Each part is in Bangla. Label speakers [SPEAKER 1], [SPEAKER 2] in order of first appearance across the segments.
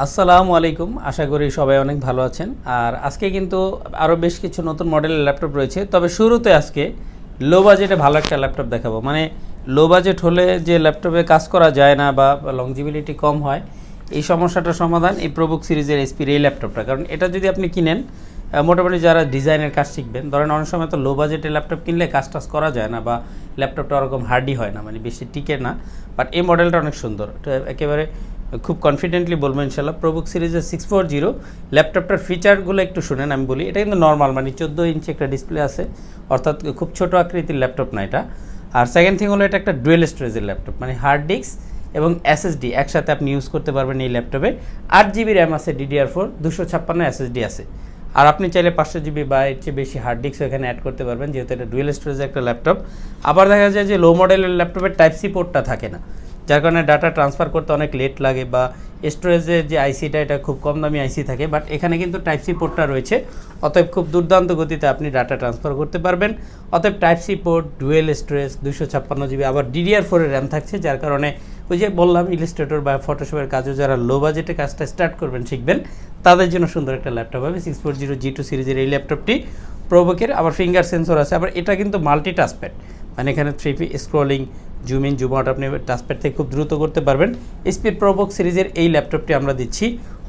[SPEAKER 1] আসসালামু আলাইকুম। আশা করি সবাই অনেক ভালো আছেন। আর আজকে কিন্তু আরও বেশ কিছু নতুন মডেলের ল্যাপটপ রয়েছে। তবে শুরুতে আজকে লো বাজেটে ভালো একটা ল্যাপটপ দেখাবো। মানে লো বাজেট হলে যে ল্যাপটপে কাজ করা যায় না বা লংজিবিলিটি কম হয়, এই সমস্যাটার সমাধান এই প্রবুক সিরিজের এসপির এই ল্যাপটপটা কারণ এটা যদি আপনি কিনেন মোটামুটি যারা ডিজাইনের কাজ শিখবেন, ধরেন অনেক সময় তো লো বাজেটের ল্যাপটপ কিনলে কাজ টাজ করা যায় না বা ল্যাপটপটা ওরকম হার্ডি হয় না মানে বেশি টিকে না। বাট এই মডেলটা অনেক সুন্দর। একেবারে খুব কনফিডেন্টলি বলব ইনশাল্লাহ প্রবুক সিরিজের সিক্স ফোর জিরো ল্যাপটপটার ফিচারগুলো একটু শুনেন, আমি বলি। এটা কিন্তু নর্মাল মানে চোদ্দ ইঞ্চি একটা ডিসপ্লে আছে। অর্থাৎ খুব ছোট আকৃতির ল্যাপটপ না এটা। আর সেকেন্ড থিং হলো, এটা একটা ডুয়েল স্টোরেজের ল্যাপটপ মানে হার্ড ডিস্ক এবং এসএসডি একসাথে আপনি ইউজ করতে পারবেন এই ল্যাপটপে আট জিবি র্যাম আছে ডিডিআর ফোর দুশো ছাপ্পান্ন এসএসডি আছে। আর আপনি চাইলে পাঁচশো জিবি বা এর চেয়ে বেশি হার্ড ডিস্ক এখানে অ্যাড করতে পারবেন, যেহেতু এটা ডুয়েল স্টোরেজের একটা ল্যাপটপ আবার দেখা যায় যে লো মডেলের ল্যাপটপের টাইপ সি পোর্টটা থাকে না। যার কারণে ডাটা ট্রান্সফার করতে অনেক লেট লাগে বা স্টোরেজের যে আইসিটা এটা খুব কম দামি আইসি থাকে। বাট এখানে কিন্তু টাইপ সি পোর্টটা রয়েছে। অতএব খুব দুর্দান্ত গতিতে আপনি ডাটা ট্রান্সফার করতে পারবেন। অতএব type C port dual storage দুশো ছাপ্পান্ন জিবি আবার ডিডিআর ফোরের র্যাম থাকছে, যার কারণে ওই যে বললাম ইলিস্ট্রেটর বা ফটোশপের কাজও যারা লো বাজেটে কাজটা স্টার্ট করবেন, শিখবেন, তাদের জন্য সুন্দর একটা ল্যাপটপ হবে six four zero G two সিরিজের এই ল্যাপটপটি প্রোবকের আবার ফিঙ্গার সেন্সর আছে, আবার এটা কিন্তু মাল্টি টাচপ্যাড মানে এখানে three P scrolling zoom in, zoom out আপনি টাচপ্যাড থেকে খুব দ্রুত করতে পারবেন। স্পিড প্রোবক সিরিজের এই ল্যাপটপটি আমরা দিচ্ছি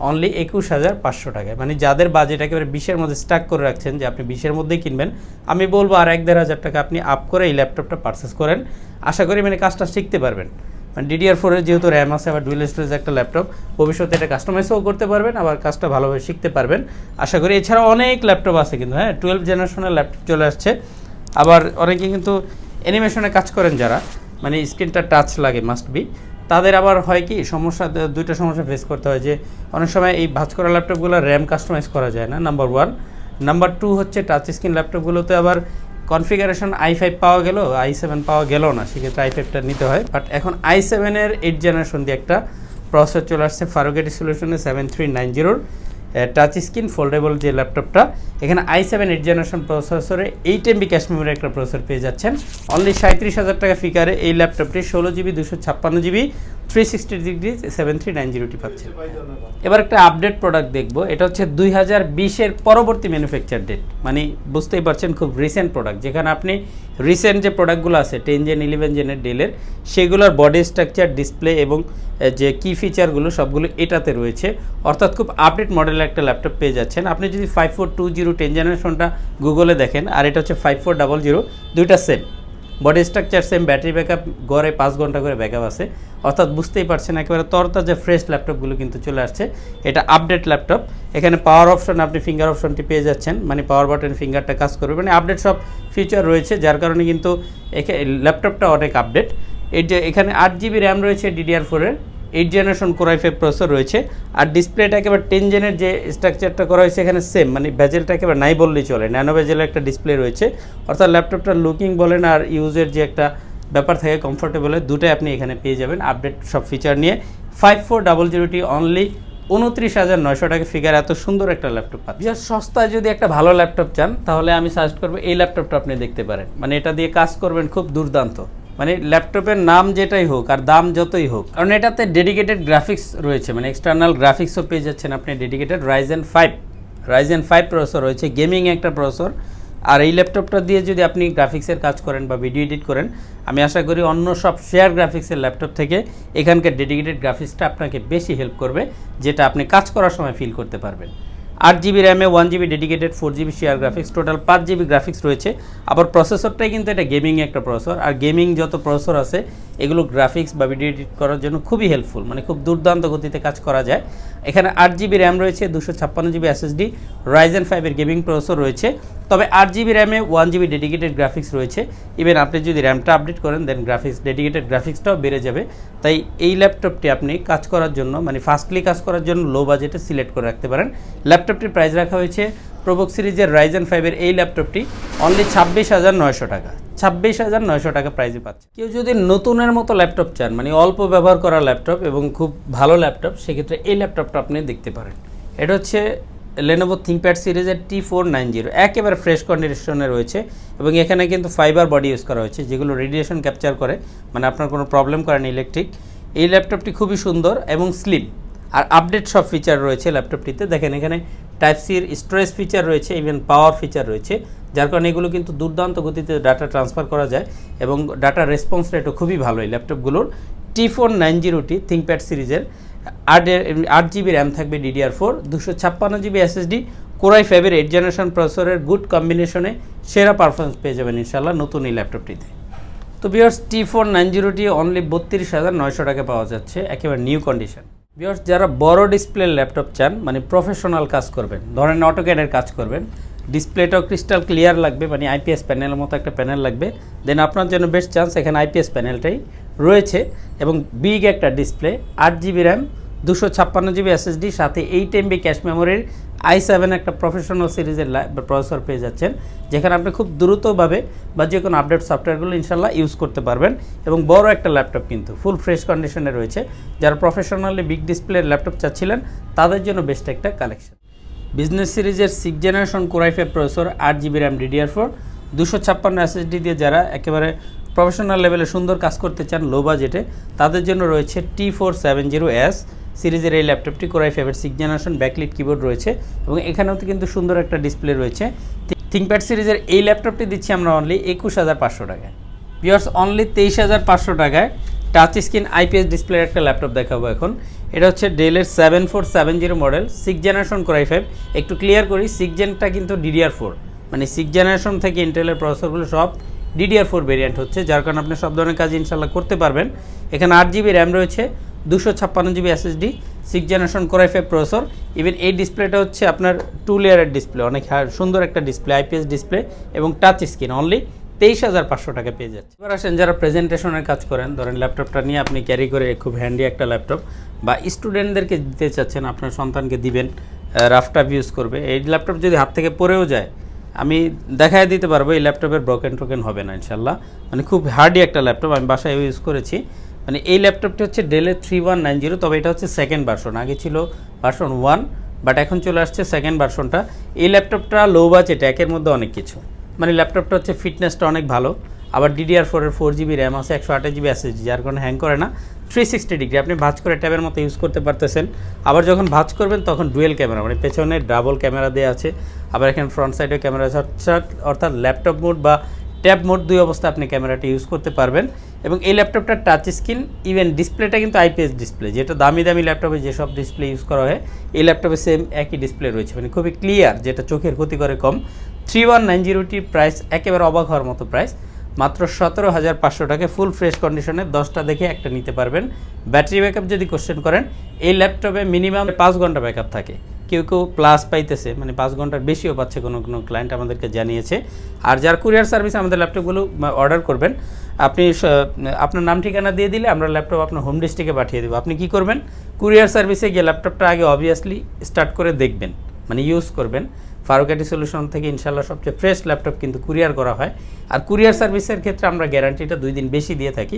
[SPEAKER 1] অনলি একুশ হাজার পাঁচশো টাকায়। মানে যাদের বাজেট একেবারে বিশের মধ্যে স্টাক করে রাখছেন, যে আপনি বিশের মধ্যেই কিনবেন, আমি বলব আর এক দেড় হাজার টাকা আপনি আপ করে এই ল্যাপটপটা পারচেস করেন। আশা করি মানে কাজটা শিখতে পারবেন। মানে ডিডিআর ফোরের যেহেতু র্যাম আছে, আবার ডুয়েল স্টোরেজ একটা ল্যাপটপ, ভবিষ্যতে এটা কাস্টমাইজও করতে পারবেন, আবার কাজটা ভালোভাবে শিখতে পারবেন। আশা করি এছাড়া অনেক ল্যাপটপ আছে কিন্তু হ্যাঁ টুয়েলভ জেনারেশনের ল্যাপটপ চলে আসছে। আবার অনেকে কিন্তু অ্যানিমেশনে কাজ করেন যারা। মানে স্ক্রিনটা টাচ লাগে মাস্ট বি তাদের আবার হয় কি, সমস্যা দুইটা সমস্যা ফেস করতে হয় যে, অনেক সময় এই ভাজ করা ল্যাপটপগুলো র্যাম কাস্টমাইজ করা যায় না নাম্বার ওয়ান নাম্বার টু হচ্ছে টাচ স্ক্রিন ল্যাপটপগুলোতে আবার কনফিগারেশন আই ফাইভ পাওয়া গেল আই সেভেন পাওয়া গেল না, সেক্ষেত্রে আই ফাইভটা নিতে হয়। বাট এখন আই সেভেনের এইট জেনারেশন দিয়ে একটা প্রসেসর চলে আসছে ফারুগেটি সলিউশনে সেভেন থ্রি নাইন জিরোর টাচ স্ক্রিন ফোল্ডেবল যে ল্যাপটপটা এখানে আই সেভেন এইট জেনারেশন প্রসেসরে এইট এমবি ক্যাশ মেমোরি একটা প্রসেসর পেয়ে যাচ্ছেন। অনলি সাঁত্রিশ হাজার টাকা ফিকারে এই ল্যাপটপটি ষোলো জিবি দুশো ছাপ্পান্ন GB three sixty degree seven three nine জিরোটি পাচ্ছেন এবার একটা আপডেট প্রোডাক্ট দেখব। এটা হচ্ছে দুই হাজার বিশের পরবর্তী ম্যানুফ্যাকচার ডেট মানে বুঝতেই পারছেন খুব রিসেন্ট প্রোডাক্ট যেখানে আপনি রিসেন্ট যে প্রোডাক্টগুলো আছে টেন জেন ইলেভেন জেনের ডেলের সেগুলোর বডি স্ট্রাকচার ডিসপ্লে এবং যে কি ফিচারগুলো সবগুলো এটাতে রয়েছে। অর্থাৎ খুব আপডেট মডেলের একটা ল্যাপটপ পেয়ে যাচ্ছেন। আপনি যদি five four two zero ten জেনারেশনটা গুগলে দেখেন, আর এটা হচ্ছে ফাইভ ফোর ডাবল জিরো দুইটা same body structure same battery backup গড়ে পাঁচ ঘণ্টা করে ব্যাকআপ আছে। অর্থাৎ বুঝতেই পারছেন, একেবারে তরতাজা ফ্রেশ ল্যাপটপগুলো কিন্তু চলে আসছে। এটা আপডেট ল্যাপটপ এখানে পাওয়ার অপশন আপনি ফিঙ্গার অপশনটি পেয়ে যাচ্ছেন। মানে পাওয়ার বাটন ফিঙ্গারটা কাজ করবে। মানে আপডেট সব ফিচার রয়েছে, যার কারণে কিন্তু ল্যাপটপটা অনেক আপডেট এর যে এখানে আট জিবি র্যাম রয়েছে ডিডিআর ফোরের eight generation core i five processor রয়েছে। আর ডিসপ্লেটা একেবারে টেন জেনের যে স্ট্রাকচারটা করা হয়েছে এখানে সেম মানে ভেজেলটা একেবারে নাই বললেই চলে। ন্যানো ভেজেলের একটা ডিসপ্লে রয়েছে। অর্থাৎ ল্যাপটপটার লুকিং বলেন আর ইউজের যে একটা ব্যাপার থাকে কমফোর্টেবলের দুটোই আপনি এখানে পেয়ে যাবেন। আপডেট সব ফিচার নিয়ে। ফাইভ ফোর ডাবল জিরোটি অনলি উনত্রিশ হাজার নয়শো টাকা ফিগার এত সুন্দর একটা ল্যাপটপ বিয়ার সস্তায় যদি একটা ভালো ল্যাপটপ চান, তাহলে আমি সাজেস্ট করব এই ল্যাপটপটা আপনি দেখতে পারেন। মানে এটা দিয়ে কাজ করবেন খুব দুর্দান্ত। মানে ল্যাপটপের নাম যেটাই হোক আর দাম যতই হোক, কারণ এটাতে ডেডিকেটেড গ্রাফিক্স রয়েছে মানে এক্সটার্নাল গ্রাফিক্সও পেয়ে যাচ্ছেন আপনি dedicated Ryzen five Ryzen five processor রয়েছে গেমিং একটা প্রসেসর আর এই ল্যাপটপটা দিয়ে যদি আপনি গ্রাফিক্সের কাজ করেন বা ভিডিও এডিট করেন, আমি আশা করি অন্য সব শেয়ার গ্রাফিক্সের ল্যাপটপ থেকে এখানকার ডেডিকেটেড গ্রাফিক্সটা আপনাকে বেশি হেল্প করবে, যেটা আপনি কাজ করার সময় ফিল করতে পারবেন। আট GB র্যামে one GB dedicated four GB share graphics total পাঁচ জিবি গ্রাফিক্স রয়েছে। আবার প্রসেসরটাই কিন্তু এটা গেমিং একটা প্রসেসর আর গেমিং যত প্রসেসর আছে, এগুলো গ্রাফিক্স বা ভিডিও এডিট করার জন্য খুবই হেল্পফুল মানে খুব দুর্দান্ত গতিতে কাজ করা যায়। এখানে আট জিবি র্যাম রয়েছে, দুশো ছাপ্পান্ন জিবি এসএসডি রাইজেন ফাইভের গেমিং প্রসেসর রয়েছে। তবে আট জিবি র্যামে ওয়ান জিবি ডেডিকেটেড গ্রাফিক্স রয়েছে। ইভেন আপনি যদি র্যামটা আপডেট করেন দেন গ্রাফিক্স ডেডিকেটেড গ্রাফিক্সটাও বেড়ে যাবে। তাই এই ল্যাপটপটি আপনি কাজ করার জন্য মানে ফাস্টলি কাজ করার জন্য লো বাজেটে সিলেক্ট করে রাখতে পারেন। ল্যাপটপটির প্রাইস রাখা হয়েছে প্রবক সিরিজের রাইজেন ফাইভের এই ল্যাপটপটি অনলি ছাব্বিশ হাজার নয়শো টাকা। ছাব্বিশ হাজার নয়শো টাকা প্রাইজে পাচ্ছে। কেউ যদি নতুনের মতো ল্যাপটপ চান মানে অল্প ব্যবহার করা ল্যাপটপ এবং খুব ভালো ল্যাপটপ, সেক্ষেত্রে এই ল্যাপটপটা আপনি দেখতে পারেন। এটা হচ্ছে লেনোভো থিঙ্কপ্যাড সিরিজের টি ফোর নাইন জিরো একেবারে ফ্রেশ কন্ডিশনে রয়েছে এবং এখানে কিন্তু ফাইবার বডি ইউজ করা হয়েছে, যেগুলো রেডিয়েশন ক্যাপচার করে মানে আপনার কোনো প্রবলেম করে না ইলেকট্রিক এই ল্যাপটপটি খুবই সুন্দর এবং স্লিম আর আপডেট সব ফিচার রয়েছে ল্যাপটপটিতে দেখেন এখানে টাইপ সির স্টোরেজ ফিচার রয়েছে ইভেন পাওয়ার ফিচার রয়েছে, যার কারণে এগুলো কিন্তু দুর্দান্ত গতিতে ডাটা ট্রান্সফার করা যায় এবং ডাটা রেসপন্স রেটও খুবই ভালো এই ল্যাপটপগুলোর টি ফোর নাইন জিরোটি থিঙ্কপ্যাড সিরিজের আট আট জিবি র্যাম থাকবে ডিডিআর ফোর দুশো ছাপ্পান্ন জিবি এসএসডি কোরাই ফাইভের এইট জেনারেশন প্রসেসরের গুড কম্বিনেশনে সেরা পারফরমেন্স পেয়ে যাবেন ইনশাল্লাহ নতুন এই ল্যাপটপটিতে তো বিয়ার্স টি ফোর নাইন জিরোটি অনলি বত্রিশ হাজার নয়শো টাকা পাওয়া যাচ্ছে, একেবারে নিউ কন্ডিশন বিয়ার্স যারা বড় ডিসপ্লে ল্যাপটপ চান মানে প্রফেশনাল কাজ করবেন, ধরেন অটোক্যাডের কাজ করবেন ডিসপ্লেটাও ক্রিস্টাল ক্লিয়ার লাগবে মানে আইপিএস প্যানেলের মতো একটা প্যানেল লাগবে দেন আপনার জন্য বেস্ট চান্স এখানে আইপিএস প্যানেলটাই রয়েছে, এবং বিগ একটা ডিসপ্লে আট জিবি র্যাম দুশো ছাপ্পান্ন জিবি এসএসডি সাথে এইট এমবি ক্যাশ মেমোরির আই সেভেন একটা প্রফেশনাল সিরিজের প্রসেসর পেয়ে যাচ্ছেন, যেখানে আপনি খুব দ্রুতভাবে বা যে কোনো আপডেট সফটওয়্যারগুলো ইনশাল্লাহ ইউজ করতে পারবেন এবং বড় একটা ল্যাপটপ কিন্তু ফুল ফ্রেশ কন্ডিশনে রয়েছে। যারা প্রফেশনালি বিগ ডিসপ্লের ল্যাপটপ চাচ্ছিলেন, তাদের জন্য বেস্ট একটা কালেকশন বিজনেস সিরিজের সিক্স জেনারেশন কোরাইফের প্রসেসর আট জিবি র্যাম ডিডিআর ফোর দুশো ছাপ্পান্ন এসএসডি দিয়ে যারা একেবারে প্রফেশনাল লেভেলে সুন্দর কাজ করতে চান লো বাজেটে তাদের জন্য রয়েছে T four seven zero S সিরিজের এই ল্যাপটপটি কোরাই ফাইভের সিক্স জেনারেশন ব্যাকলিট কিবোর্ড রয়েছে এবং এখানেও তো কিন্তু সুন্দর একটা ডিসপ্লে রয়েছে। থিঙ্কপ্যাড সিরিজের এই ল্যাপটপটি দিচ্ছি আমরা অনলি একুশ হাজার পাঁচশো টাকায়। পিওর্স অনলি তেইশ হাজার পাঁচশো টাকায় টাচ স্ক্রিন আইপিএস ডিসপ্লের একটা ল্যাপটপ দেখাবো এখন। এটা হচ্ছে ডেলের seven four seven zero model six generation core i five একটু ক্লিয়ার করি সিক্স জেনটা কিন্তু ডিডিআর ফোর মানে সিক্স জেনারেশন থেকে ইন্টেলের প্রসেসরগুলো সব ডিডিআর ফোর ভেরিয়েন্ট হচ্ছে, যার কারণে আপনি সব ধরনের কাজ ইনশাল্লাহ করতে পারবেন। এখানে আট জিবি র্যাম রয়েছে দুশো ছাপ্পান্ন GB SSD six generation core i five processor even এই ডিসপ্লেটা হচ্ছে আপনার টু লেয়ারের ডিসপ্লে অনেক সুন্দর একটা ডিসপ্লে আইপিএস ডিসপ্লে এবং টাচ স্ক্রিন অনলি তেইশ হাজার পাঁচশো টাকা পেয়ে যাচ্ছে। এবার আসেন যারা প্রেজেন্টেশনের কাজ করেন, ধরেন ল্যাপটপটা নিয়ে আপনি ক্যারি করে খুব হ্যান্ডি একটা ল্যাপটপ বা স্টুডেন্টদেরকে দিতে চাচ্ছেন, আপনার সন্তানকে দিবেন রাফটাপ ইউজ করবে, এই ল্যাপটপ যদি হাত থেকে পড়েও যায়, আমি দেখায় দিতে পারব, এই ল্যাপটপের ব্রোকেন টোকেন হবে না ইনশাল্লাহ মানে খুব হার্ডি একটা ল্যাপটপ আমি বাসায় ইউজ করেছি। মানে এই ল্যাপটপটি হচ্ছে ডেলের থ্রি ওয়ান নাইন জিরো তবে এটা হচ্ছে সেকেন্ড ভার্সন আগে ছিল ভার্সন ওয়ান বাট এখন চলে আসছে সেকেন্ড ভার্সনটা এই ল্যাপটপটা লো বাজেট একের মধ্যে অনেক কিছু। মানে ল্যাপটপটা হচ্ছে ফিটনেসটা অনেক ভালো। আবার ডিডিআর ফোরের ফোর জিবি র্যাম আছে, একশো আঠাশ জিবি এসএসডি যার কারণে হ্যাং করে না। থ্রি সিক্সটি ডিগ্রি আপনি ভাঁজ করে ট্যাবের মতো ইউজ করতে পারতেছেন। আবার যখন ভাঁজ করবেন, তখন ডুয়েল ক্যামেরা মানে পেছনে ডাবল ক্যামেরা দেওয়া আছে। আবার এখানে ফ্রন্ট সাইডেও ক্যামেরা আছে। অর্থাৎ অর্থাৎ ল্যাপটপ মোড বা ট্যাব মোড দুই অবস্থা আপনি ক্যামেরাটি ইউজ করতে পারবেন। এবং এই ল্যাপটপটার টাচ স্ক্রিন ইভেন ডিসপ্লেটা কিন্তু আইপিএস ডিসপ্লে যেটা দামি দামি ল্যাপটপে যেসব ডিসপ্লে ইউজ করা হয়, এই ল্যাপটপে সেম একই ডিসপ্লে রয়েছে। মানে খুবই ক্লিয়ার যেটা চোখের ক্ষতি করে কম। থ্রি ওয়ান নাইন জিরোটির প্রাইস একেবারে অবাক হওয়ার মতো প্রাইস মাত্র সতেরো হাজার পাঁচশো টাকা ফুল ফ্রেশ কন্ডিশনে দশটা দেখে একটা নিতে পারবেন। ব্যাটারি ব্যাকআপ যদি কোশ্চেন করেন, এই ল্যাপটপে মিনিমাম পাঁচ ঘণ্টা ব্যাকআপ থাকে। কেউ কেউ প্লাস পাইতেছে মানে পাঁচ ঘণ্টার বেশিও পাচ্ছে, কোনো কোনো ক্লায়েন্ট আমাদেরকে জানিয়েছে। আর যার কুরিয়ার সার্ভিস আমাদের ল্যাপটপগুলো অর্ডার করবেন আপনি আপনার নাম ঠিকানা দিয়ে দিলে আমরা ল্যাপটপ আপনার হোম ডিস্ট্রিক্টে পাঠিয়ে দেবো। আপনি কি করবেন? কুরিয়ার সার্ভিসে গিয়ে ল্যাপটপটা আগে অবভিয়াসলি স্টার্ট করে দেখবেন। মানে ইউজ করবেন। ফারুকাটি সলিউশন থেকে ইনশাল্লাহ সবচেয়ে ফ্রেশ ল্যাপটপ কিন্তু কুরিয়ার করা হয়। আর কুরিয়ার সার্ভিসের ক্ষেত্রে আমরা গ্যারান্টিটা দুই দিন বেশি দিয়ে থাকি,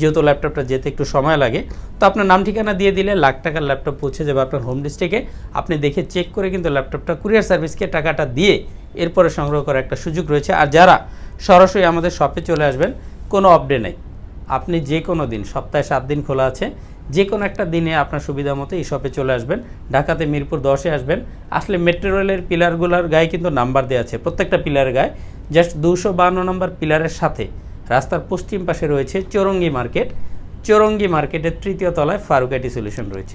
[SPEAKER 1] যেহেতু ল্যাপটপটা যেতে একটু সময় লাগে। তো আপনার নাম ঠিকানা দিয়ে দিলে লাখ টাকার ল্যাপটপ পৌঁছে যাবে আপনার হোম ডিস্ট্রিক্টে আপনি দেখে চেক করে কিন্তু ল্যাপটপটা কুরিয়ার সার্ভিসকে টাকাটা দিয়ে এরপরে সংগ্রহ করার একটা সুযোগ রয়েছে। আর যারা সরাসরি আমাদের শপে চলে আসবেন কোনো আপডেট নেই। আপনি যে কোনো দিন, সপ্তাহে সাত দিন খোলা আছে, যে কোনো একটা দিনে আপনার সুবিধা মতো এই শপে চলে আসবেন। ঢাকাতে মিরপুর দশে আসবেন। আসলে মেট্রো রেলের পিলারগুলোর গায়ে কিন্তু নাম্বার দেওয়া আছে, প্রত্যেকটা পিলারের গায়ে। জাস্ট দুশো বান্ন নম্বর পিলারের সাথে রাস্তার পশ্চিম পাশে রয়েছে চৌরঙ্গি মার্কেট চৌরঙ্গি মার্কেটের তৃতীয় তলায় ফারুকাটি সলিউশন রয়েছে।